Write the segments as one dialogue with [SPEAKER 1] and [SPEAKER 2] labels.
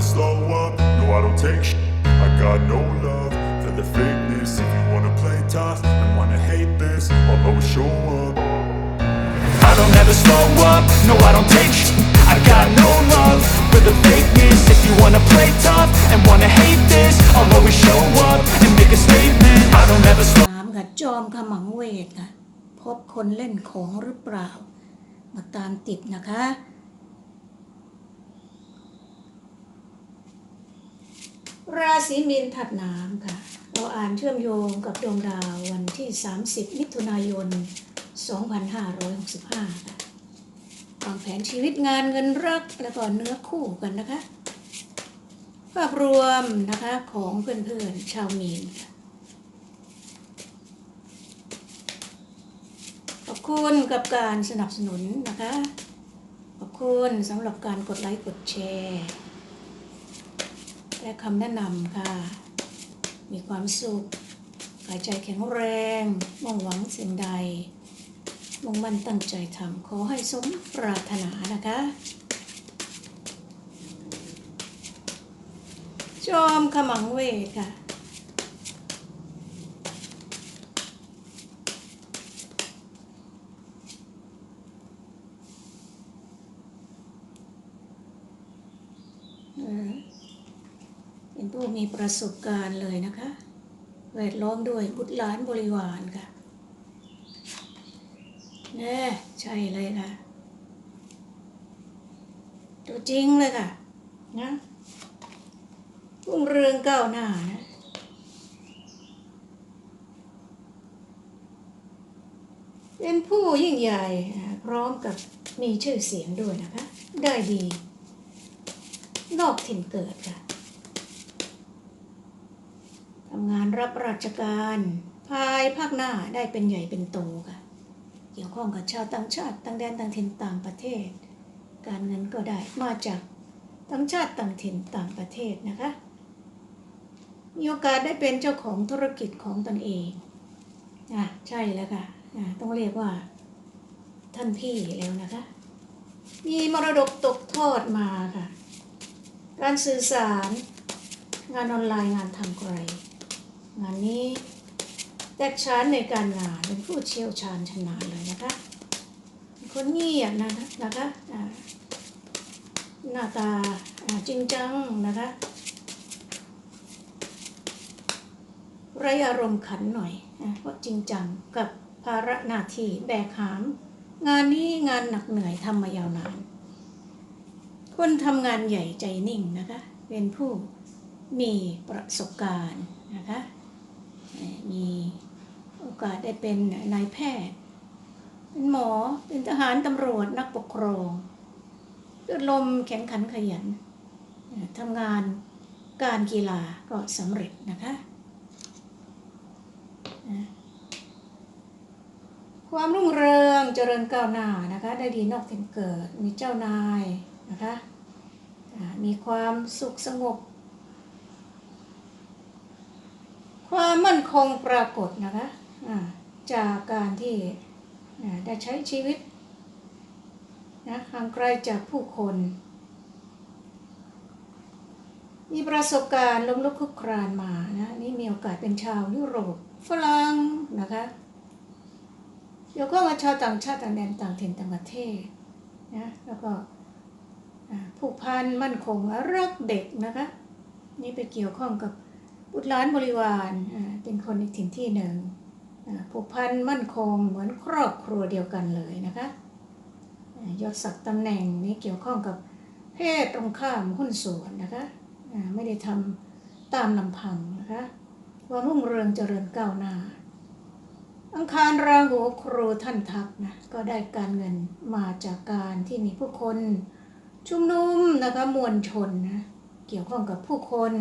[SPEAKER 1] never slow up, no I don't take sh- I got no love for the fakeness If you wanna play tough and wanna hate this I'll always show up I don't ever slow up, no I don't take sh- I got no love for the fakeness If you wanna play tough and wanna hate this I'll always show up and make a statement I don't ever slow
[SPEAKER 2] สามค่ะจอมขมังเวทค่ะพบคนเล่นของหรือเปล่า มาตามติดนะคะ ราศีมีนถัดน้ำค่ะ เราอ่านเชื่อมโยงกับดวงดาววันที่ 30 มิถุนายน 2565ค่ะวางแผนชีวิตงานเงินรักแล้วก็เนื้อคู่กันนะคะ ภาพรวมนะคะของเพื่อนๆชาวมีนค่ะขอบคุณกับการสนับสนุนนะคะ ขอบคุณสำหรับการกดไลค์กดแชร์ และคำแนะนำค่ะ มีความสุขกายใจแข็งแรงมุ่งหวังสิ่งใด มุ่งมั่นตั้งใจทำขอให้สมปรารถนานะคะจอมขมังเวทค่ะ เออเป็นผู้ มีประสบการณ์เลยนะคะ แวดล้อมด้วยบุตรหลานบริวารค่ะแน่ใช่เลยค่ะ ตัวจริงเลยค่ะ นะรุ่งเรืองก้าวหน้านะเป็นผู้ยิ่งใหญ่พร้อมกับมีชื่อเสียงด้วยนะคะ ได้ดี นอกถิ่นเกิดค่ะ ทำงานรับราชการ ภายภาคหน้าได้เป็นใหญ่เป็นโตค่ะ เกี่ยวข้องกับชาวต่างชาติต่างแดนต่างถิ่นต่างประเทศ การเงินก็ได้มาจากต่างชาติต่างถิ่นต่างประเทศนะคะ มีโอกาสได้เป็นเจ้าของธุรกิจของตนเองอะใช่แล้วค่ะอะต้องเรียกว่า ท่านพี่แล้วนะคะ มีมรดกตกทอดมาค่ะ การสื่อสารงานออนไลน์งานทำไกล งานนี้แตกฉานในการงานเป็นผู้เชี่ยวชาญชำนาญเลยนะคะคนเงียบนะนะคะหน้าตาจริงจังนะคะไรอารมณ์ขันหน่อยนะเพราะจริงจังกับภาระหน้าที่แบกหาม งานนี้งานหนักเหนื่อยทำมายาวนาน คนทำงานใหญ่ใจนิ่งนะคะ เป็นผู้มีประสบการณ์นะคะ มีโอกาสได้เป็นนายแพทย์ เป็นหมอเป็นทหารตำรวจนักปกครองเลือดลมแข็งขันขยันทำงานการกีฬาก็สำเร็จนะคะความรุ่งเรืองเจริญก้าวหน้านะคะ ได้ดีนอกถิ่นเกิดมีเจ้านายนะคะมีความสุขสงบ คงปรากฏนะคะจากการที่ได้ใช้ชีวิตนะห่างไกลจากผู้คน มีประสบการณ์ล้มลุกคลุกครานมานะนี่มีโอกาสเป็นชาวยุโรปฝรั่งนะคะเกี่ยวข้องกับชาวต่างชาติต่างแดนต่างถิ่นต่างประเทศนะแล้วก็ผูกพันมั่นคงรักเด็กนะคะนี่ไปเกี่ยวข้องกับ บุตรหลานบริวารเป็นคนในถิ่นที่หนึ่งผูกพันมั่นคงเหมือนครอบครัวเดียวกันเลยนะคะอ่ายศศักดิ์ตำแหน่งนี้เกี่ยวข้องกับเพศตรงข้ามหุ้นส่วนนะคะไม่ได้ทำตามลำพังนะคะความรุ่งเรืองเจริญก้าวหน้า อังคารราหูครูท่านทักนะก็ได้การเงินมาจากการที่มีผู้คนชุมนุมนะคะมวลชนนะเกี่ยวข้องกับผู้คน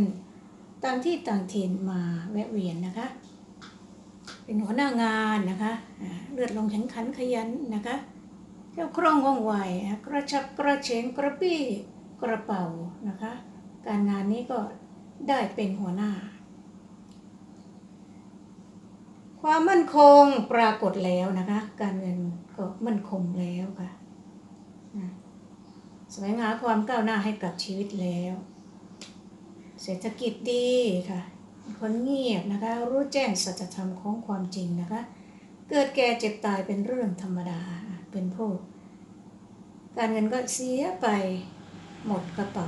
[SPEAKER 2] ต่างที่ต่างถิ่นมาแวะเวียนนะคะ เป็นหัวหน้างานนะคะเลือดลงแข็งขันขยันนะคะเที่ยวคล่องว่องไวกระชับกระเฉงกระปี้กระเป๋านะคะ การงานนี้ก็ได้เป็นหัวหน้า ความมั่นคงปรากฏแล้วนะคะ การเงินก็มั่นคงแล้วค่ะสวงหาความก้าวหน้าให้กับชีวิตแล้ว เศรษฐกิจดีค่ะคนเงียบนะคะ รู้แจ้งสัจธรรมของความจริงนะคะ เกิดแก่เจ็บตายเป็นเรื่องธรรมดาเป็นผู้การเงินก็เสียไปหมดกระเป๋า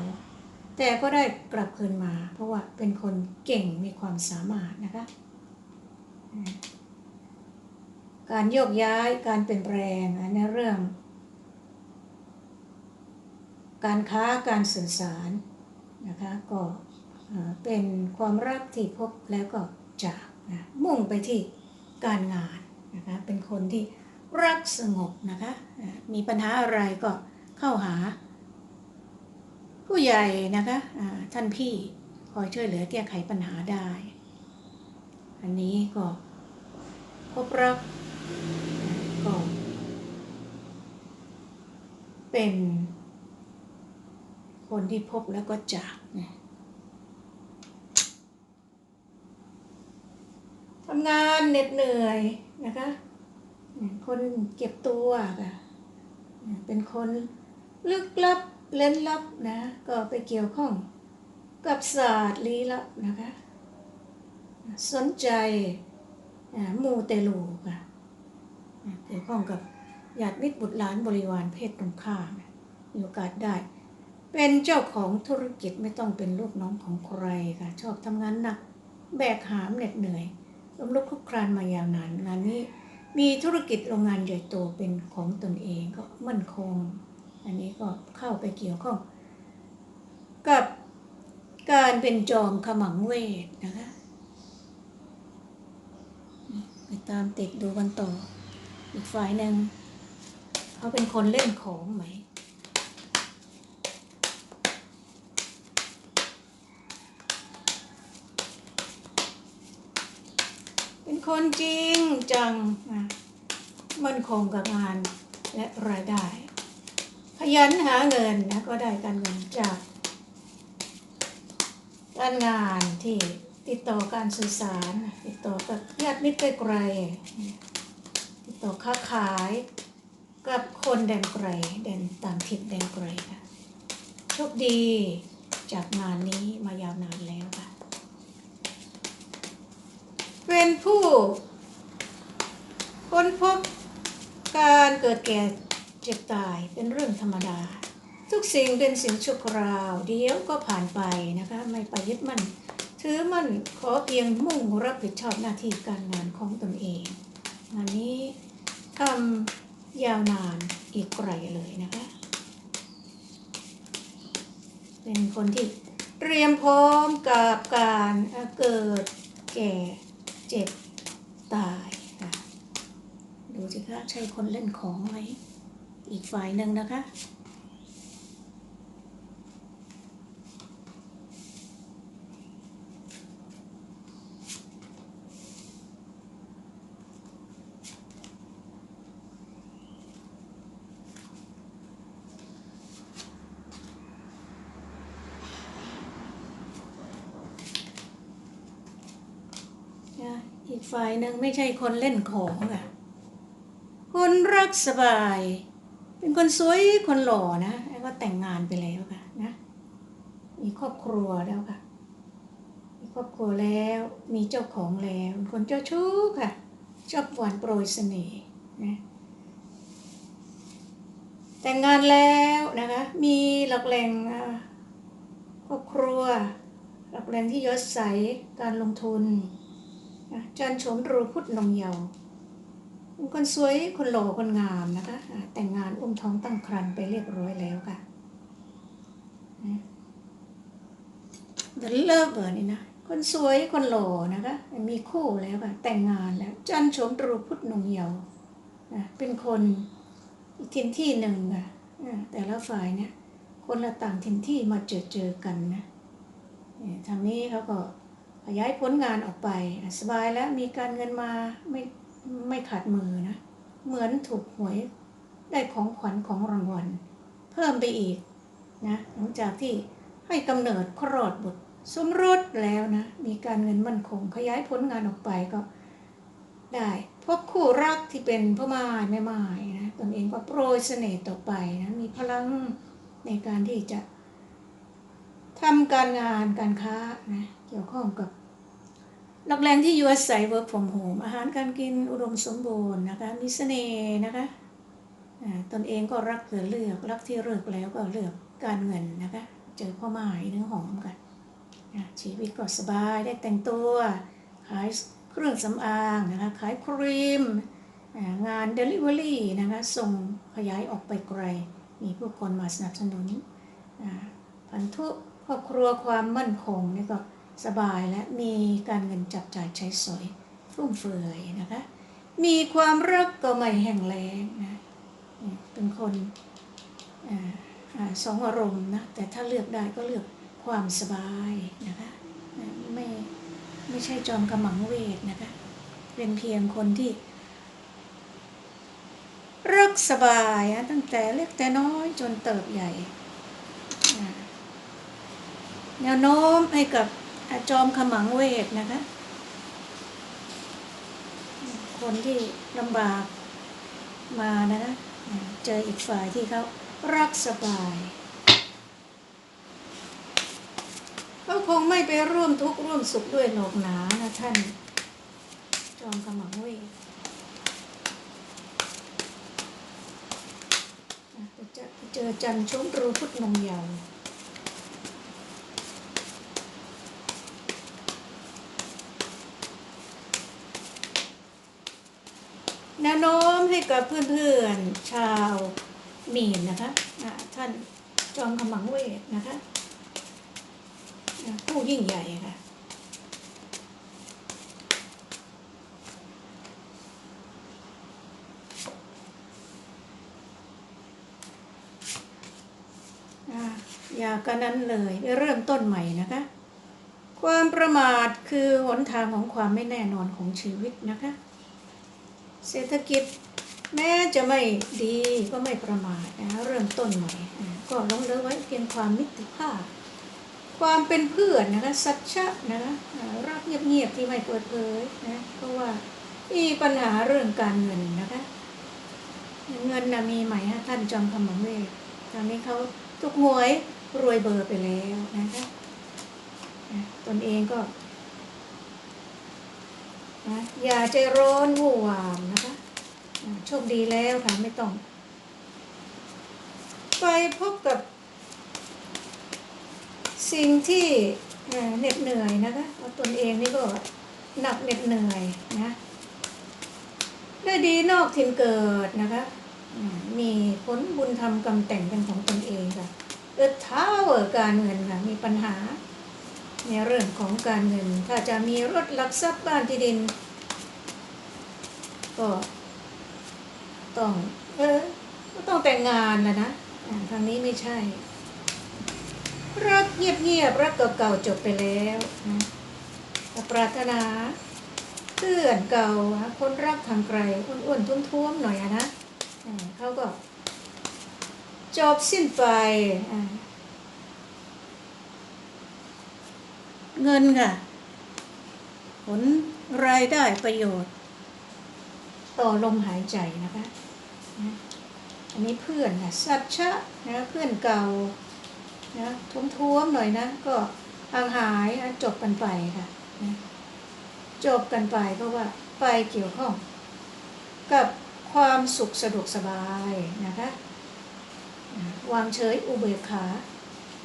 [SPEAKER 2] แต่ก็ได้กลับคืนมา เพราะว่าเป็นคนเก่งมีความสามารถนะคะ การโยกย้ายการเปลี่ยนแปลงอันเรื่อง การค้าการสื่อสารนะคะก็ เป็นความรักที่พบแล้วก็จากนะมุ่งไปที่การงานนะคะเป็นคนที่รักสงบนะคะมีปัญหาอะไรก็เข้าหา ผู้ใหญ่นะคะท่านพี่คอยช่วยเหลือแก้ไขปัญหาได้ อันนี้ก็พบรักก็เป็นคนที่พบแล้วก็จากนะำงานเหน็ดเหนื่อยนะคะคนเก็บตัวค่ะเป็นคนลึกลับเล่นลับนะ ก็ไปเกี่ยวข้องกับศาสตร์ลี้ลับนะคะ สนใจมูเตลูค่ะเกี่ยวข้องกับญาติมิตรบุตรหลานบริวารเพศตรงข้ามมีโอกาสได้ เป็นเจ้าของธุรกิจไม่ต้องเป็นลูกน้องของใครค่ะ ชอบทำงานหนัก แบกหามเหน็ดเหนื่อย ล้มลุกคลุกคลานมาอย่าวนานงานนี้ มีธุรกิจโรงงานใหญ่โตเป็นของตนเองก็มั่นคง อันนี้ก็เข้าไปเกี่ยวข้อง กับการเป็นจอมขมังเวทนะคะไปตามติดดูกันต่อ อีกฝ่ายหนึ่งเขาเป็นคนเล่นของไหม เป็นคนจริงจังมั่นคงกับงานและรายได้ ขยันหาเงินนะก็ได้การเงินจากการงานที่ติดต่อการสื่อสาร ติดต่อกับญาติมิตรไกลๆติดต่อค้าขายกับคนแดนไกลแดนต่างถิ่นแดนไกลค่ะโชคดีจากงานนี้มายาวนานแล้วค่ะ เป็นผู้ค้นพบการเกิดแก่เจ็บตายเป็นเรื่องธรรมดา ทุกสิ่งเป็นสิ่งชั่วคราว เดี๋ยวก็ผ่านไปนะคะ ไม่ไปยึดมั่นถือมั่นขอเพียงมุ่งรับผิดชอบหน้าที่การงานของตนเองงานนี้ทำยาวนานอีกไกลเลยนะคะ เป็นคนที่เตรียมพร้อมกับการเอ่อเกิดแก่ เจ็บ ตายค่ะดูสิคะใช่คนเล่นของไหมอีกฝ่ายหนึ่งนะคะ นะอี กฝ่ายหนึ่งไม่ใช่คนเล่นของอะคนรักสบาย เป็นคนสวยคนหล่อนะแล้วก็แต่งงานไปแล้วค่ะนะมีครอบครัวแล้วค่ะ มีครอบครัวแล้วมีเจ้าของแล้วเป็นคนเจ้าชู้ค่ะ ชอบหวานโปรยเสน่ห์นะแต่งงานแล้วนะคะ มีหลักแหล่งครอบครัว หลักแหล่งที่ยศใสการลงทุน จันชมรูพุทธนงเยาว์เป็นคนสวยคนหล่อคนงามนะคะ แต่งงานอุ้มท้องตั้งครรภ์ไปเรียบร้อยแล้วค่ะเดลเลเวอร์นี่นะ คนสวยคนหล่อนะคะ มีคู่แล้วค่ะ แต่งงานแล้ว จันชมรูพุทธนงเยาว์นะเป็นคนอีกทินที่หนึ่งค่ะแต่ละฝ่ายเนี่ยคนละต่างถิ่นที่มาเจอเจอกันนะทางนี้เขาก็ ขยายผลงานออกไป สบายแล้วมีการเงินมาไม่ไม่ขาดมือนะ เหมือนถูกหวยได้ของขวัญของรางวัล เพิ่มไปอีกนะหลังจากที่ให้กำเนิดคลอดบุตรสมรสแล้วนะ มีการเงินมั่นคง ขยายผลงานออกไปก็ได้พบคู่รักที่เป็นพ่อไม้แม่ไม้นะตนเองก็โปรยเสน่ห์ต่อไปนะมีพลังในการที่จะทำการงานการค้านะ เกี่ยวข้องกับหลักแหล่งที่อยู่อาศัย work from home อาหารการกินอุดมสมบูรณ์นะคะ มีเสน่ห์นะคะตนเองก็รักเกิดเลือก รักที่เลิกแล้วก็เลือกการเงินนะคะ เจอพ่อหมายเนื้อหอมกันชีวิตก็สบายได้แต่งตัวขายเครื่องสำอางนะคะขายครีมอ่างาน Delivery นะคะส่งขยายออกไปไกล มีผู้คนมาสนับสนุนพันธุครอบครัวความมั่นคงนี่ก็ สบายและมีการเงินจับจ่ายใช้สอยฟุ่มเฟือยนะคะ มีความรักก็ไม่แห้งแล้งนะเป็นคนอสองอารมณ์นะแต่ถ้าเลือกได้ก็เลือกความสบายนะคะไม่ไม่ใช่จอมกำมังเวทนะคะเป็นเพียงคนที่รักสบายนะตั้งแต่เล็กแต่น้อยจนเติบใหญ่แนวโน้มให้กับ จอมขมังเวทนะคะ คนที่ลำบากมานะคะเจออีกฝ่ายที่เขารักสบายเขาคงไม่ไปร่วมทุกข์ร่วมสุขด้วยหนอกหนานะท่าน จอมขมังเวทอะเจอจันทร์ชมรูพุทธนงยาว นวโน้มให้กับเพื่อนๆชาวมีนนะคะะท่านจอมขมังเวทนะคะผู้ยิ่งใหญ่ค่ะ อย่ากันนั้นเลยเริ่มต้นใหม่นะคะ ความประมาทคือหนทางของความไม่แน่นอนของชีวิตนะคะ เศรษฐกิจแม้จะไม่ดีก็ไม่ประมาทนะเริ่มต้นใหม่ก็ลงเลือไว้เพียงความมิตรภาพ ความเป็นเพื่อนนะคะสัจจะนะคะรักเงียบๆที่ไม่เปิดเผยนะเพราะว่ามีปัญหาเรื่องการเงินนะคะเงินนะมีไหมฮะท่านจอมคำมังเวทตอนนี้เขาทุกหวยรวยเบอร์ไปแล้วนะคะตนเองก็ นะอย่าใจร้อนวู่วามนะคะโชคดีแล้วค่ะไม่ต้อง ไปพบกับ สิ่งที่เหน็ดเหนื่อยนะคะเพราตนเองนี่ก็หนักเหน็ดเหนื่อยนะได้ดีนอกถิ่นเกิดนะคะมีผลบุญทำกรรมแต่งเป็นของตนเองค่ะเอิดเท้าเอ่อการเงินค่ะมีปัญหา ในเรื่องของการเงิน ถ้าจะมีรถหลักทรัพย์บ้านที่ดิน ก็ต้องเออก็ต้องแต่งงานแล้วนะทางนี้ไม่ใช่ รักเงียบๆรักเก่าๆจบไปแล้วนะแต่ปรารถนาเพื่อนเก่าคนรักทางไกลอ้วนๆท้วมๆหน่อยนะเขาก็จบสิ้นไปอ่า เงินค่ะ ผลรายได้ประโยชน์ ต่อลมหายใจนะคะอันนี้เพื่อนค่ะสัจชะนะเพื่อนเก่านะท้วมๆหน่อยนะ ก็หางหายนะจบกันไปค่ะนะจบกันไปเพราะว่าไปเกี่ยวข้อง กับความสุขสะดวกสบายนะคะวางเฉยอุเบกขา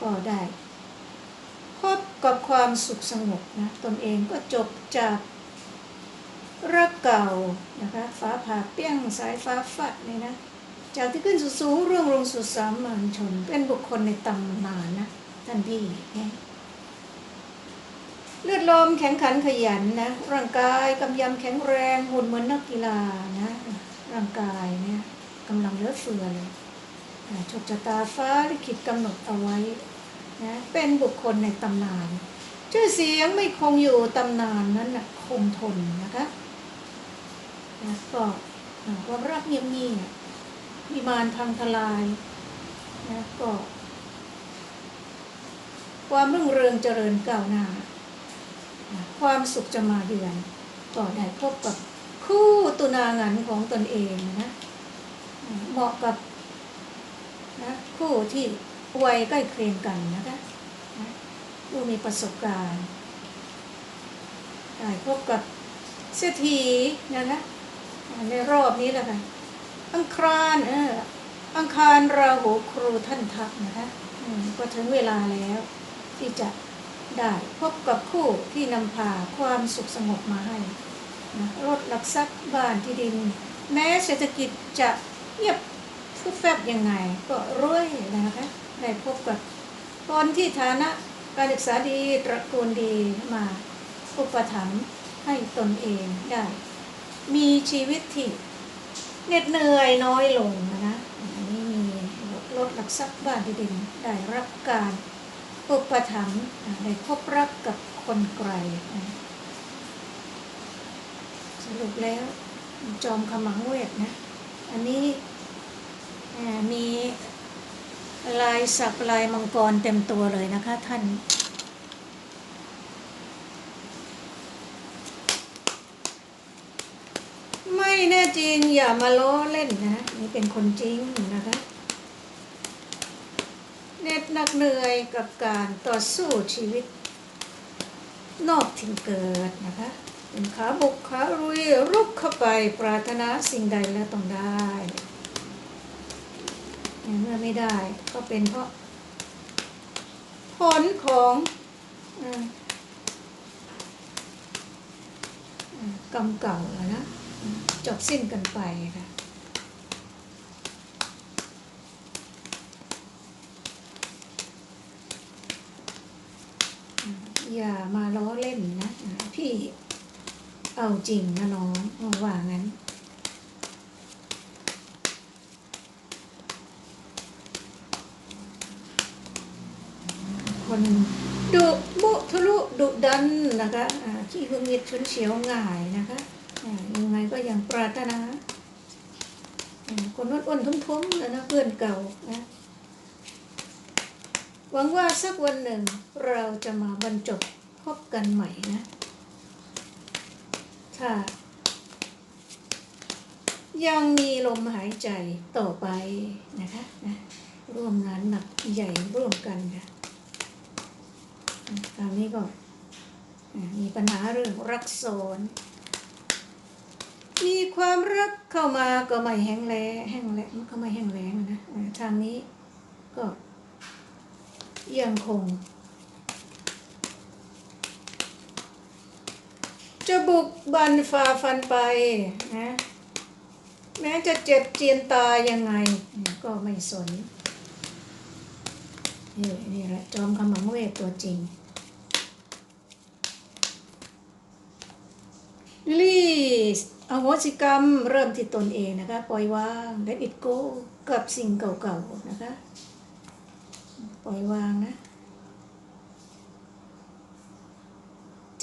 [SPEAKER 2] ก็ได้ พบกับความสุขสงบนะตนเองก็จบจากรักเก่านะคะฟ้าผ่าเปี้ยงสายฟ้าฟัดนี่นะจากที่ขึ้นสู่สูงร่วงลงสู่สามัญชน เป็นบุคคลในตำนานนะท่านพี่เลือดลมแข็งขันขยันนะร่างกายกำยำแข็งแรงหุ่นเหมือนนักกีฬานะร่างกายเนี่ยกำลังเลือเฟือเลยอ่าโชคชะตาฟ้าลิขิตกำหนดเอาไว้ นะเป็นบุคคลในตำนาน ชื่อเสียงไม่คงอยู่ตำนานนั้นนะคงทนนะคะนะก็อ่าความรักเงียบๆวิมานพังทลายนะก็ความรุ่งเรืองเจริญก้าวหน้า ความสุขจะมาเยือนก็ได้พบกับคู่ตุนางันของตนเองนะ เหมาะกับนะคู่ที่ วัยใกล้เคียงกันนะคะนะผู้มีประสบการณ์ได้พบกับเศรษฐีนะคะในรอบนี้แหละค่ะอังคารเอออังคารราหูครูท่านทักนะคะก็ถึงเวลาแล้ว ที่จะได้พบกับคู่ที่นำพาความสุขสงบมาให้นะรถหลักทรัพย์บ้านที่ดิน แม้เศรษฐกิจจะเงียบฟุบแฟบยังไง ก็รวยนะคะ ได้พบกับคนที่ฐานะการศึกษาดีตระกูลดีมาอุปถัมภ์ให้ตนเองได้ มีชีวิตที่เหน็ดเหนื่อยน้อยลงนะนนี้มีรถหลักทรัพย์บ้านดินได้รับการอุปถัมภ์ได้พบรักกับคนไกล สรุปแล้วจอมขมังเวทนะ อันนี้อ่ามีลาย สักลายมังกรเต็มตัวเลยนะคะท่าน ไม่แน่จริงอย่ามาล้อเล่นนะ นี่เป็นคนจริงนะคะเน็ดหนักเหนื่อยกับการต่อสู้ชีวิต นอกถิ่นเกิดนะคะเป็นขาบุกขารุยรุกเข้าไปปรารถนาสิ่งใดแล้วต้องได้ เมื่อไม่ได้ก็เป็นเพราะ ผลของกรรมเก่าอะนะ จบสิ้นกันไปค่ะอย่ามาล้อเล่นนะ พี่เอาจริงนะน้องว่างั้นดุบุทะลุดุดันนะคะอ่าขี้ หงิดฉุนเฉียวง่ายนะคะยังไงก็ยังปรารถนาอ่าคนอ้วนๆทุ้มๆนะนะเพื่อนเก่านะหวังว่าสักวันหนึ่งเราจะมาบรรจบพบกันใหม่นะถ้ายังมีลมหายใจต่อไปนะคะนะร่วมงานหนักใหญ่ร่วมกันค่ะคราวนี้ก็อ่า มีปัญหาเรื่องรักซ้อนมีความรักเข้ามาก็ไม่แห้งแล้งแห้งแล้งก็ไม่แห้งแล้งนะทางนี้ก็ยังคง จะบุกบันฝ่าฟันไปนะแม้จะเจ็บเจียนตายยังไง ก็ไม่สนนี่นี่แหละจอมขมังเวทตัวจริง ลีสอโหสิกรรมเริ่มที่ตนเองนะคะ ปล่อยวาง let it go กับสิ่งเก่าๆนะคะ ปล่อยวางนะ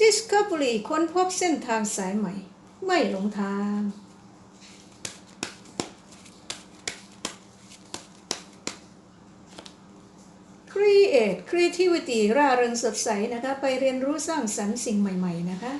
[SPEAKER 2] Discovery ค้นพบเส้นทางสายใหม่ ไม่หลงทาง Create Creativity ร่าเริงสดใสนะคะ ไปเรียนรู้สร้างสรรค์สิ่งใหม่ ๆ นะคะ